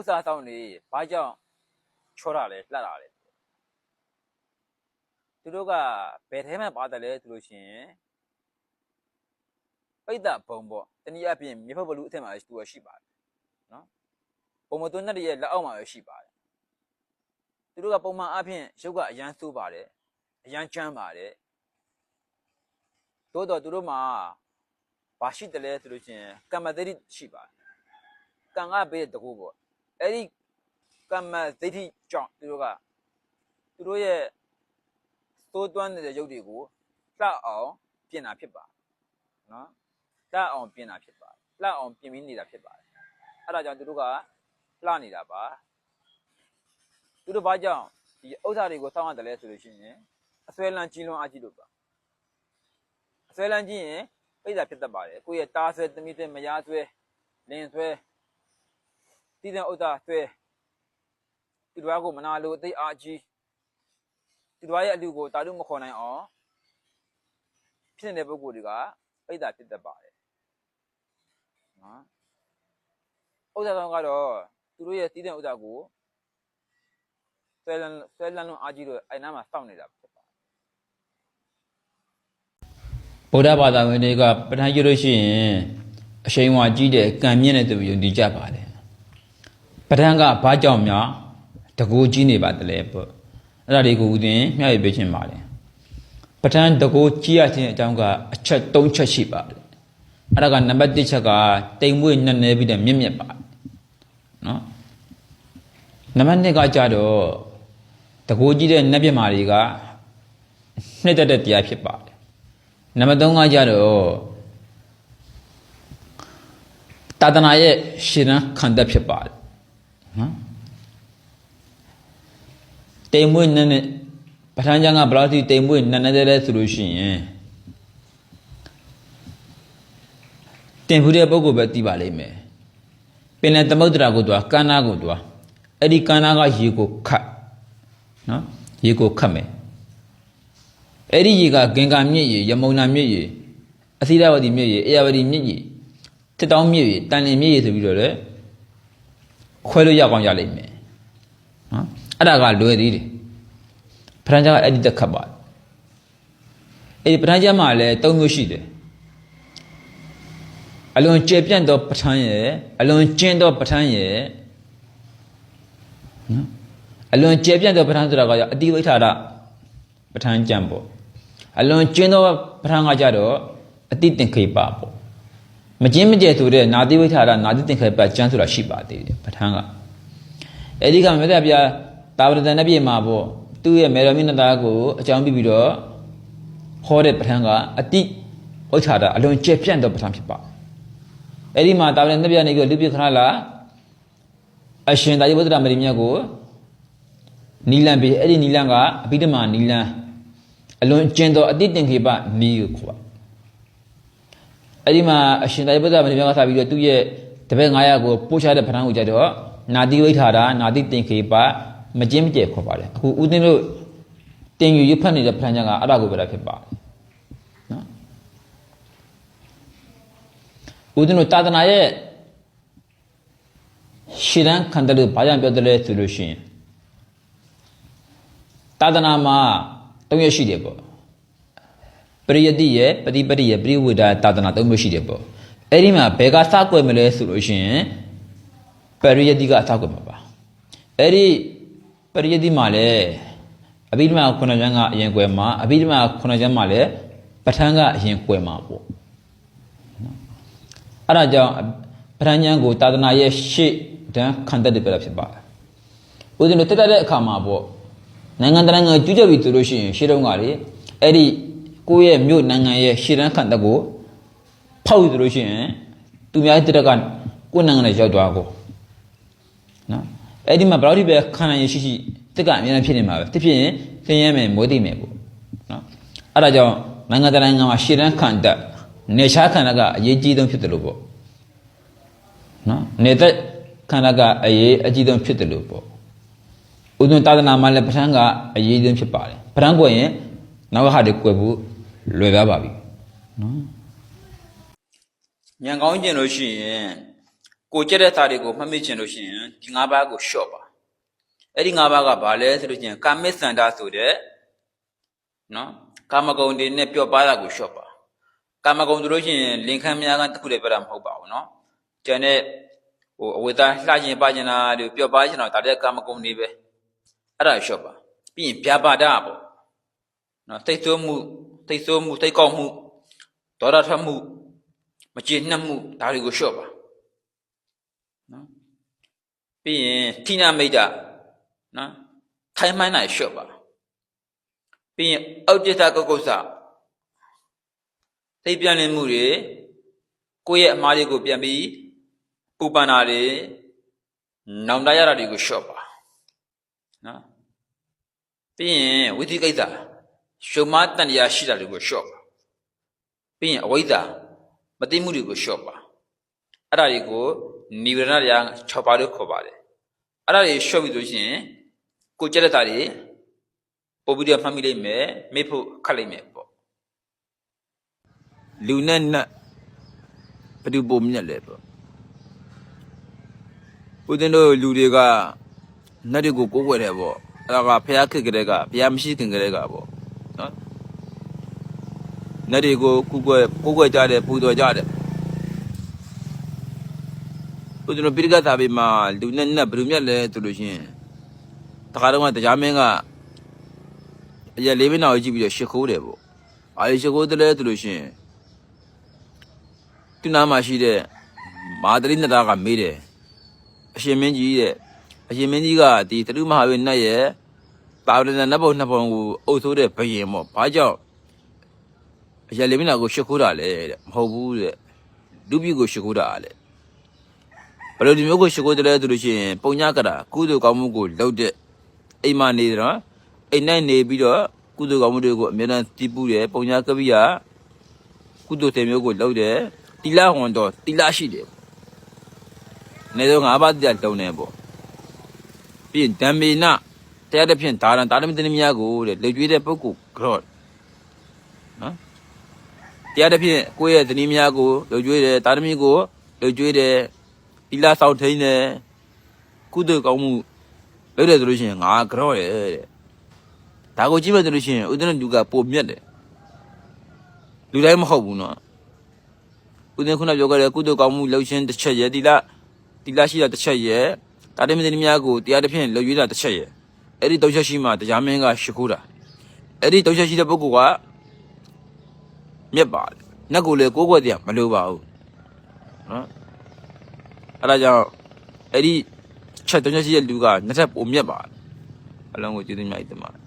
ဥစ္စာဆောင်နေဘာကြောင့်ချောတာလဲလှတာလဲသူတို့ကဘယ်ထဲမှာပါတယ်လဲဆိုလို့ရှိရင်ပိတ်တာဘုံပေါ့တနည်းအားဖြင့်မြေဖက်ဘလူးအထက်မှာသူကရှိပါတယ်နော်ပုံမသွန်းတဲ့ရဲ့လက်အောက်မှာပဲရှိပါတယ်သူတို့ကပုံမှန်အားဖြင့်ရုပ်ကအရန်ဆိုးပါတယ်အရန်ချမ်းပါတယ်တိုးတော့သူတို့မှာဘာရှိတယ်လဲဆိုလို့ရှိရင်ကမ္မသတိရှိပါတယ်ကံကပေးတဲ့တကူပေါ့ အဲ့ဒီကမ္မသတိကြောင့်သူတို့ကသူတို့ရဲ့သိုးသွမ်းနေတဲ့ရုပ်တွေကိုလှအောင်ပြင်တာဖြစ်ပါတယ်နော်လှအောင်ပြင်တာဖြစ်ပါတယ်လှအောင်ပြင်ပြီးနေတာဖြစ်ပါတယ်အဲ့ဒါကြောင့်သူတို့ကလှနေတာပါသူတို့ဘာကြောင့်ဒီဥစ္စာတွေကိုစောင့်ရတယ်လဲဆိုလို့ရှိရင်အစွဲလန်းကြီးလွန်အားကြီးလို့ပါအစွဲလန်းကြီးရင်ပိတ်တာဖြစ်တတ်ပါတယ်ကိုယ့်ရဲ့တားဆွဲသမီးဆွဲမယားဆွဲလင်ဆွဲ တည်တဲ့ဥစ္စာဆွဲသူတို့ကမနာလို့အသိအားကြီးသူတို့ရဲ့အလူကိုတာတို့မခေါ်နိုင်အောင်ဖြစ်နေတဲ့ပုံကိုယ်တွေကပိတ်တာဖြစ်တတ်ပါတယ်နော်ဥစ္စာဆောင်ကတော့သူတို့ရဲ့တည်တဲ့ဥစ္စာကိုဆွဲလန်းဆွဲလန်းလုံးအားကြီးလို့အဲ့နားမှာစောင့်နေတာဖြစ်ပါတယ်ဗုဒ္ဓဘာသာဝင်တွေကပဋ္ဌာန်းကျလို့ရှိရင်အရှိန်ဝါကြီးတဲ့ကံမြင့်တဲ့သူယုံကြည်ကြပါတယ် ပဋ္ဌာန်းကဘာကြောင့်များတကူကြီးနေပါတလဲပေါ့အဲ့ဒါတွေကိုဦးတင်မျှရပေးခြင်းပါတယ်ပဋ္ဌာန်းတကူကြီးရခြင်းအကြောင်းကအချက်၃ချက်ရှိပါတယ်အဲ့ဒါကနံပါတ်၁ချက်ကတိမ်မွေ့နဲ့နေပြီးတဲ့မြင့်မြတ်ပါတယ်နော်နံပါတ်2ကကြတော့တကူကြီးတဲ့နတ်ပြမာတွေကနှစ်သက်တဲ့တရားဖြစ်ပါတယ်နံပါတ်3ကကြတော့တာတနာရဲ့ရှင်းရန်ခံတတ်ဖြစ်ပါတယ် တိမ်မွေးနဲ့နဲ့ပဋ္ဌာန်းကျမ်းကဘယ်လောက်ထိတိမ်မွေးနဲ့နဲ့တဲ့ဆိုလို့ရှိရင်တင်ဖူးတဲ့ပုဂ္ဂိုလ်ပဲသိပါလိမ့်မယ်ပင်လယ်သမုဒ္ဒရာကိုတွားကမ်းနားကိုတွားအဲ့ဒီကမ်းနားကရေကိုခတ်နော်ရေကိုခတ်မယ်အဲ့ဒီရေကဂင်္ဂာမြစ်ရေယမုန်နာမြစ်ရေအသီရဝတီမြစ်ရေအေယဝတီမြစ်ရေတစ်တောင်းမြစ်ရေတန်လင်မြစ်ရေဆိုပြီးတော့လေခွဲလို့ရအောင်ရလိမ့်မယ် နော်အဲ့ဒါကလွယ်သေးတယ်ပထမကျကအဲ့ဒီတက်ခတ်ပါအဲ့ဒီပထမကျမှာလည်း၃မျိုးရှိတယ်အလွန်ကျေပြန့်သောပဋ္ဌာန်းရဲ့အလွန်ကျဉ်သောပဋ္ဌာန်းရဲ့နော်အလွန်ကျေပြန့်သောပဋ္ဌာန်းဆိုတာကအတိဝိထာရပဋ္ဌာန်းကျမ်းပေါ့အလွန်ကျဉ်သောပဋ္ဌာန်းကကြတော့အတိတင်ခေပပေါ့မကျင်းမကျဲဆိုတဲ့နာတိဝိထာရနာတိတင်ခေပကျမ်းဆိုတာရှိပါသေးတယ်ပဋ္ဌာန်းက အဲဒီကမြတ်ဗျာတာဝရတန်နပြည့်မှာပေါ့သူ့ရဲ့မေရမိနတာကိုအကြောင်းပြပြီးတော့ဟောတဲ့ပဋ္ဌာန်းကအတိဝိထာရအလွန်ကျယ်ပြန့်သောပဋ္ဌာန်းဖြစ်ပါတယ်အဲ့ဒီမှာတာဝရတန်နပြည့်နေကလူပြခဏလာအရှင်တာယဝတ္တရမရိမြတ်ကိုနီလန်ပေးအဲ့ဒီနီလန်ကအဘိဓမ္မာနီလန်အလွန်ကျင်သောအတိတ်တင်ခေပနီကိုခေါ်ပါအဲ့ဒီမှာအရှင်သာရိပုတ္တရာမထေရကစားပြီးတော့သူ့ရဲ့တပည့်900ကိုပို့ချတဲ့ပဋ္ဌာန်းကိုကြတော့ နာတိဝိထာရနာတိတင်ခေပမကျင်းမကျဲခေါ်ပါတယ်အခုဦးသိန်းတို့တင်ယူရဖတ်နေတဲ့ပဋ္ဌာန်းကအဲ့ဒါကိုပဲတာဖြစ်ပါတယ်နော်ဦးသိန်းတို့တာသနာရဲ့ရှည်တန်းခံတယ်လို့ဘာကြောင့်ပြောတယ်လဲဆိုလို့ရှိရင်သာသနာမှာ၃ရက်ရှိတယ်ပေါ့ပရိယတိရဲ့ပฏิပတိရဲ့ပရိဝေဒသာသနာ၃မျိုးရှိတယ်ပေါ့အဲ့ဒီမှာဘယ်ကစကွယ်မလဲဆိုလို့ရှိရင် ပရိယတိကစကွယ်မှာပါအဲ့ဒီပရိယတိမှာလည်းအဘိဓမ္မာခုနှစ်ကျမ်းကအရင်ကွယ်မှာအဘိဓမ္မာခုနှစ်ကျမ်းမှာလည်းပဋ္ဌာန်းကအရင်ကွယ်မှာပေါ့နော်အဲ့ဒါကြောင့်ပဋ္ဌာန်းကျမ်းကိုသာသနာရဲ့ရှေ့တန်းခံတတ်တယ်ပြတာဖြစ်ပါတယ်ဦးဇင်းတို့တက်တဲ့အခါမှာပေါ့နိုင်ငံတကာကကျူးကျော်ပြီဆိုလို့ရှိရင်ရှေ့တုန်းကလေအဲ့ဒီကိုယ့်ရဲ့မြို့နိုင်ငံရဲ့ရှေ့တန်းခံတက်ကိုဖောက်ယူဆိုလို့ရှိရင်သူများတက်တက်ကကိုယ့်နိုင်ငံနဲ့ရောက်သွားကို နော်အဲ့ဒီမှာဘယ်လောက်ထိပဲခံနိုင်ရရှိရှိတက်ကအများနဲ့ဖြစ်နေမှာပဲတစ်ဖြစ်ရင်သင်ရမယ်မွေးသိမယ်ပေါ့နော်အဲ့ဒါကြောင့်နိုင်ငံတကာကမှာရှေ့တန်းခံတက်နေရှားခံတက်ကအရေးကြီးဆုံးဖြစ်တယ်လို့ပေါ့နော်နေသက်ခံတက်ကအရေးအကြီးဆုံးဖြစ်တယ်လို့ပေါ့ဥဒ္ဒသာသနာမှာလည်းပဋ္ဌာန်းကအရေးကြီးဖြစ်ပါတယ်ပဋ္ဌာန်းကွယ်ရင်နောက်ကဟာတွေကွယ်ဖို့လွယ်ပါပါပြီနော်ညံကောင်းကျင်လို့ရှိရင် ကိုကြက်တဲ့သားတွေကိုမှတ်မိချင်လို့ရှိရင်ဒီ၅ပါးကိုလျှော့ပါအဲ့ဒီ၅ပါးကဘာလဲဆိုလို့ရှိရင်ကာမိစန္ဒဆိုတဲ့နော်ကာမဂုဏ်တွေနဲ့ပျော့ပါးတာကိုလျှော့ပါကာမဂုဏ်ဆိုလို့ရှိရင်လင်ခမ်းများကတစ်ခုတည်းပြတာမဟုတ်ပါဘူးနော်ကျန်တဲ့ဟိုအဝိသားလှကျင်ပါကျင်တာတွေပျော့ပါးကျင်တာဒါတဲ့ကာမဂုဏ်တွေပဲအဲ့ဒါလျှော့ပါပြီးရင်ပြာပါဒပေါ့နော်သိဆိုးမှုသိဆိုးမှုသိကောက်မှုဒေါရထွက်မှုမကျေနပ်မှုဒါတွေကိုလျှော့ပါနော် ပြီးရင်ထိနာမိတ်တာနော်ထိုင်မှန်းနိုင်ရှော့ပါပြီးရင်အောက်จิตကုတ်ကုတ်စသိပ်ပြန်လည်မှုတွေကိုယ့်ရဲ့အမားတွေကိုပြန်ပြီးပူပန်တာတွေနောင်တရတာတွေကိုရှော့ပါနော်ပြီးရင်ဝိသိကိစ္စရှုံမတန်တရားရှိတာတွေကိုရှော့ပါပြီးရင်အဝိဇ္ဇာမသိမှုတွေကိုရှော့ပါအဲ့ဒါတွေကိုနိဗ္ဗာန်တရား6ပါးလို့ခေါ်ပါတယ် အဲ့ဒါတွေရှော့ပြီဆိုရှင်ကိုကြက်တဲ့သားတွေပို့ပြီးတော့မှတ်မိလိမ့်မယ်မေ့ဖို့ခတ်လိမ့်မယ်ပေါ့လူနဲ့နတ်ဘယ်သူပုံမြက်လဲပေါ့ဦးဇင်းတို့လူတွေကနတ်တွေကိုကိုးကွယ်တယ်ပေါ့အဲ့ဒါကဖျားခစ်ကလေးကဖျားမရှိခင်ကလေးကပေါ့နော်နတ်တွေကိုကိုးကွယ်ကိုးကွယ်ကြတယ်ပူဇော်ကြတယ် ဦးကျွန်တော်ပိရိကသာဘေးမှာလူနဲ့နတ်ဘယ်လိုမြတ်လဲဆိုလို့ရှရင်တခါတော့ကတရားမင်းကအရက်လေးမင်းတော်ကြီးပြီးတော့ရှ िख ိုးတယ်ပေါ့။အားရရှ िख ိုးတယ်လဲဆိုလို့ရှရင်သူနာမှာရှိတဲ့မာသရိနတာကမေးတယ်အရှင်မင်းကြီးတဲ့အရှင်မင်းကြီးကဒီသတုမဟာဝိနတ်ရဲ့ပါဝရဏနတ်ဘုံနှစ်ဘုံကိုအုပ်ဆိုးတဲ့ဘယင်ပေါ့။ဘာကြောင့်အရက်လေးမင်းတော်ကိုရှ िख ိုးတာလဲတဲ့မဟုတ်ဘူးတဲ့လူပြည်ကိုရှ िख ိုးတာလေ ဘယ်လိုဒီမျိုးကိုရှိခိုးတယ်လဲဆိုလို့ရှိရင်ပုံညကတာကုသိုလ်ကောင်းမှုကိုလုပ်တဲ့အိမ်မနေတော့အိမ်နဲ့နေပြီးတော့ကုသိုလ်ကောင်းမှုတွေကိုအမြဲတမ်းတည်ပူတယ်ပုံညကပိယကုသိုလ်တဲ့မျိုးကိုလုပ်တယ်တိလဟွန်တော့တိလရှိတယ်နေတော့ငါးပါးတရားလုံးနေပေါ့ပြီးရင်ဓမ္မေနတရားတစ်ဖြင့်ဒါရံဒါရမတင်မြတ်ကိုတဲ့လေကျွေးတဲ့ပုဂ္ဂိုလ်ကြော့နော်တရားတစ်ဖြင့်ကိုယ့်ရဲ့ဇနီးများကိုလေကျွေးတယ်ဒါရမီကိုလေကျွေးတယ် ဒီလာဆောင်ထိန်တယ်ကုသိုလ်ကောင်းမှုလုပ်တယ်ဆိုလို့ရှိရင်ငါကြော့တယ်တဲ့ဒါကိုကြည့်မယ်ဆိုလို့ရှိရင်ဥဒ္ဒနလူကပိုမြတ်တယ်လူတိုင်းမဟုတ်ဘူးနော်ဥဒ္ဒနခုနပြောခဲ့တဲ့ကုသိုလ်ကောင်းမှုလုပ်ခြင်းတစ်ချက်ရဲ့ဒီလာဒီလာရှိတာတစ်ချက်ရဲ့တာတမင်းသမီးများကိုတရားတစ်ဖြင့်လုပ်ရွေးတာတစ်ချက်ရဲ့အဲ့ဒီတောက်ချက်ရှိမှတရားမင်းကရှိခိုးတာအဲ့ဒီတောက်ချက်ရှိတဲ့ပုဂ္ဂိုလ်ကမြတ်ပါတယ်နတ်ကိုလည်းကိုးကွယ်တရားမလိုပါဘူးနော် အဲ့ဒါကြောင့်အဲ့ဒီချက်တုံးချက်ရှိတဲ့လူကနှစ်ထပ်ပုံမြတ်ပါအလုံးကိုကျေးဇူးများကြီးတင်ပါတယ်